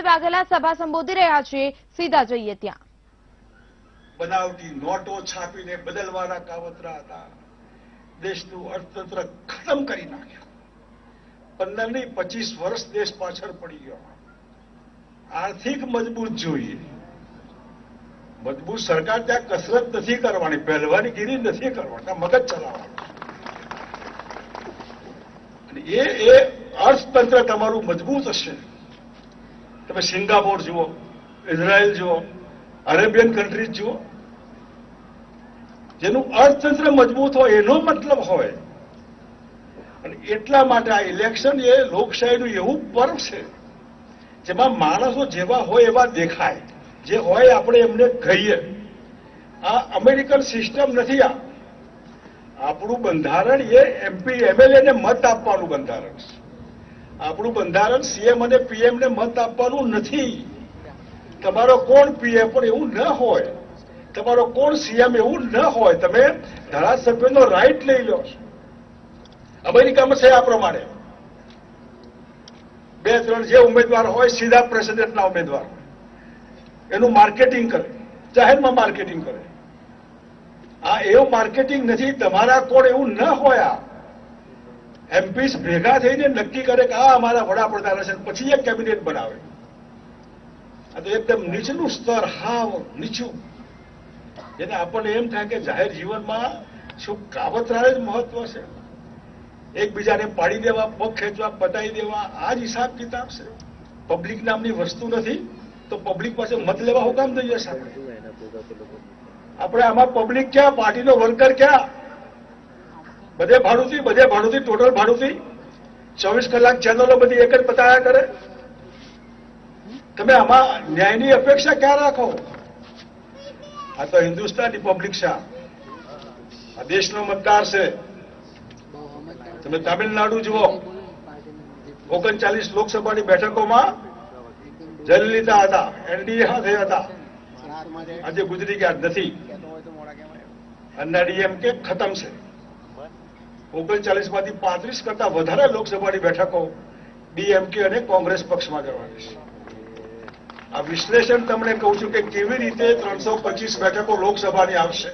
વાઘેલા સભા સંબોધી રહ્યા છે સીધા જઈએ ત્યાં. બનાવટી નોટો છાપીને બદલવાના કાવતરા હતા. દેશનું અર્થતંત્ર ખતમ કરી નાખ્યું. પંદર નહીં પચીસ વર્ષ દેશ પાછળ પડી ગયો. આર્થિક મજબૂત જોઈએ. મજબૂત સરકાર ત્યાં કસરત નથી કરવાની પહેલવાની ગીરી નથી કરવાની મગજ ચલાવવાનું. અને એ એ અર્થતંત્ર તમારું મજબૂત હશે. તમે સિંગાપોર જુઓ, ઇઝરાયલ જુઓ, અરેબિયન કન્ટ્રીઝ જુઓ. જેનું અર્થતંત્ર મજબૂત હોય, એનો મતલબ હોય. અને એટલા માટે આ ઇલેક્શન એ લોકશાહીનું એવું પર્વ છે, જેમાં માણસો જેવા હોય એવા દેખાય. જે હોય આપણે એમને કહીએ. આ અમેરિકન સિસ્ટમ નથી આ. આપણું બંધારણ એ એમપી એમએલએ ને મત આપવાનું બંધારણ છે. આપણું બંધારણ સીએમ અને પીએમ ને મત આપવાનું નથી. તમારો કોણ પીએમ પણ એવું ન હોય. તમારો કોણ સીએમ એવું ન હોય. તમે ધારાસભ્યનો રાઈટ લઈ લો. અમેરિકામાં છે આ પ્રમાણે. બે, ત્રણ જે ઉમેદવાર હોય, સીધા પ્રેસિડેન્ટના ઉમેદવાર. એનું માર્કેટિંગ કરે. જાહેરમાં માર્કેટિંગ કરે. આ એવું માર્કેટિંગ નથી. તમારા કોણ એવું ન હોય આ. એમપીસ ભેગા થઈને નક્કી કરે કે આ અમારા વડાપ્રધાન હશે પછી એક કેબિનેટ બનાવે. આ તો એકદમ નીચલું સ્તર, હાવ નીચું. એટલે આપણને એમ થાય કે જાહેર જીવનમાં શું કાવતરાને જ મહત્વ છે? એકબીજાને પાડી દેવા, પગ ખેંચવા પતાવી દેવા, આ જ હિસાબ કિતાબ છે. પબ્લિક નામની વસ્તુ નથી, તો પબ્લિક પાસે મત લેવા હું કામ થઈ જશે આપણે આમાં પબ્લિક ક્યાં, પાર્ટીનો વર્કર ક્યાં? બધે ભાડુથી બધે ભાડુથી ટોટલ ભાડુથી ચોવીસ કલાક ચેનલો બધી એક જ બતાવ્યા કરે. તમે આમાં ન્યાયની અપેક્ષા ક્યાં રાખો? આ તો હિન્દુસ્તાન રિપબ્લિક છે. આ. દેશનો મતદાર છે. તમે તામિલનાડુ જુઓ. ઓગણચાલીસ લોકસભાની બેઠકોમાં જયલલિતા હતા, એનડીએ સાથે હતા. આજે ગુજરી ગયા નથી. અને ડીએમકે ખતમ છે. ઓગણચાલીસમાંથી પાંત્રીસ કરતા વધારે લોકસભાની બેઠકો ડીએમકે અને કોંગ્રેસ પક્ષમાં કરવાની છે આ વિશ્લેષણ તમને કહું છું કે કેવી રીતે ત્રણસો પચીસ બેઠકો લોકસભાની આવશે?